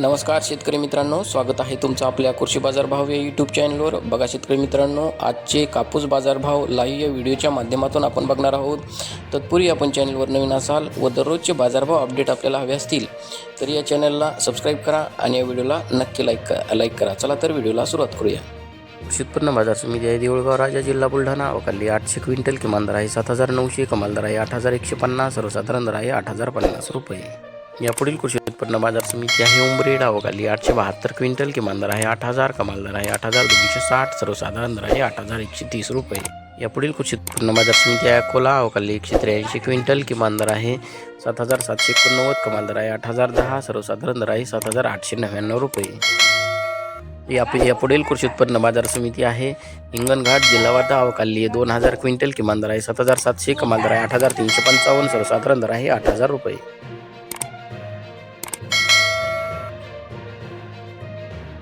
नमस्कार शेतकरी मित्रांनो स्वागत आहे तुमचं आपल्या कृषी बाजारभाव या यूट्यूब चॅनलवर बघा शेतकरी मित्रांनो आजचे कापूस बाजारभाव लाईव्ह या व्हिडिओच्या माध्यमातून आपण बघणार आहोत. तत्पूर्वी आपण चॅनलवर नवीन असाल व दररोजचे बाजारभाव अपडेट आपल्याला हवे असतील तर या चॅनलला सबस्क्राईब करा आणि या व्हिडिओला नक्की लाईक करा लाईक करा. चला तर व्हिडिओला सुरुवात करूया. कृषी उत्पन्न बाजार समिती आहे देऊळगाव राजा जिल्हा बुलढाणा. अवकाली आठशे क्विंटल किमान दर आहे सात हजार नऊशे कमाल दर आहे आठ हजार एकशे पन्नास सर्वसाधारण दर आहे आठ हजार पन्नास रुपये. यापुढील कृषी उत्पन्न बाजार समिती आहे उमरे अवकाली आठशे बहात्तर क्विंटल किमान दर आहे आठ हजार कमाल दर आहे आठ हजार दोनशे साठ सर्वसाधारण दर आहे आठ हजार एकशे तीस रुपये. यापुढील कृषी उत्पन्न बाजार समिती आहे अकोला अवकाली एकशे त्र्याऐंशी क्विंटल किमान दर आहे सात हजार सातशे एकोणनव्वद कमाल दर आहे आठ हजार दहा सर्वसाधारण दर आहे सात हजार आठशे नव्याण्णव रुपये. या यापुढील कृषी उत्पन्न बाजार समिती आहे हिंगणघाट जिल्हा वाटा अवकाली दोन हजार क्विंटल किमान दर आहे सात हजार सातशे कमाल दर आहे आठ हजार तीनशे पंचावन्न सर्वसाधारण दर आहे आठ हजार रुपये.